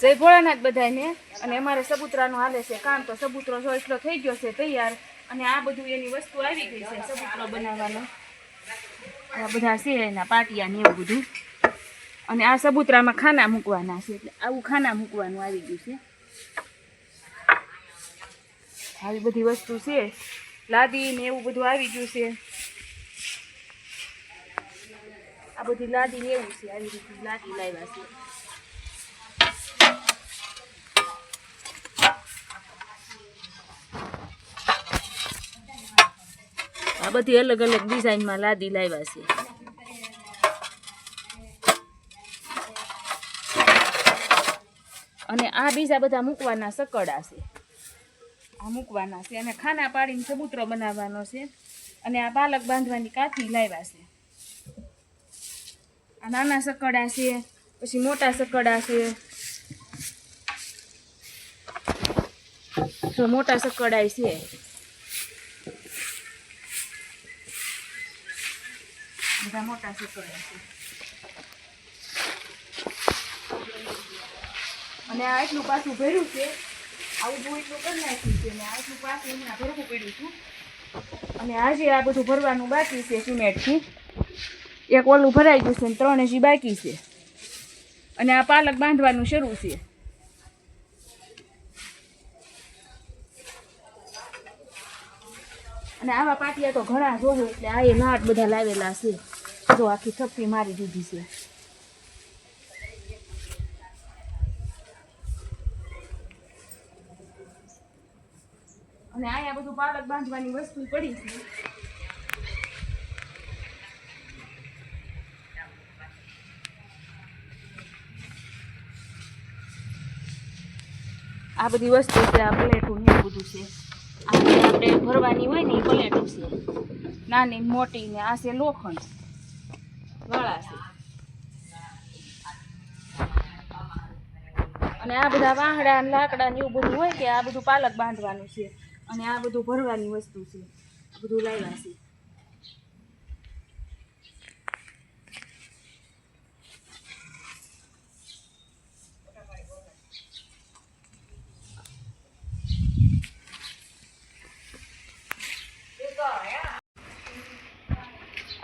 જય ભોળાનાથ બધાને અને અમારે સબૂતરાનું હાલે છે. કામ તો સબૂતરો જો એટલો થઈ ગયો છે, તૈયાર. અને આ બધું એની વસ્તુ આવી ગઈ છે, સબૂતરો બનાવવાનો. આ બધા છે, એના પાટિયા ને એવું બધું. અને આ સબૂતરામાં ખાના મૂકવાના છે, એટલે આવું ખાના મૂકવાનું આવી ગયું છે. આવી બધી વસ્તુ છે. લાદી ને એવું બધું આવી ગયું છે. આ બધી લાદી ને એવું છે, આવી રીતે લાદી લાવ્યા છે. આ બધી અલગ અલગ ડિઝાઇનમાં લાદી લાવ્યા છે. અને આ બીજા બધા મૂકવાના સકડા છે. આ મૂકવાના છે અને ખાના પાડીને ચબૂતરો બનાવવાનો છે. અને આ પાલક બાંધવાની કાથી લાવ્યા છે. આ નાના સકડા છે, પછી મોટા સકડા છે. જો મોટા સકડાય છે. બધા મોટા સકડા છે અને આ એટલું પાછું ભર્યું છે. આવું બહુ એટલું કરી નાખ્યું છે. અને આ એટલું પાછું હમણાં ભરવું પડ્યું છું. અને આજે આ બધું ભરવાનું બાકી છે સિમેન્ટથી, એક ઓલું ભરાઈ ગયું છે ને ત્રણ હજી બાકી છે. અને આ પાલક બાંધવાનું શરૂ છે. અને આવા પાટિયા તો ઘણા જોયું એટલે આ એ નાટ બધા લાવેલા છે. જો આખી થપ્પી મારી દીધી છે. અને અહીંયા બધું પાલક બાંધવાની વસ્તુ પડી છે. આ બધી વસ્તુ છે, આ પ્લેટું ને બધું છે. આ આપણે ભરવાની હોય ને એ પ્લેટું છે. નાની મોટી ને આ છે લોખંડ. વાળા અને આ બધા વાહડા ને લાકડા ને એવું બધું હોય કે આ બધું પાલક બાંધવાનું છે. અને આ બધું ભરવાની વસ્તુ છે. બધું લાવ્યા છે.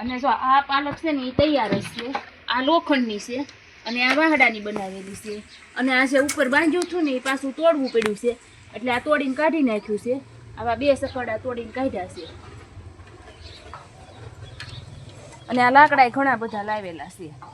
અને જો આ પાલક છે ને એ તૈયાર જ છે. આ લોખંડની છે અને આ વાહડાની બનાવેલી છે. અને આ જે ઉપર બાંધ્યું હતું ને એ પાછું તોડવું પડ્યું છે. એટલે આ તોડીને કાઢી નાખ્યું છે. આવા બે સકડા તોડીને કાઢ્યા છે. અને આ લાકડા ઘણા બધા લાવેલા છે.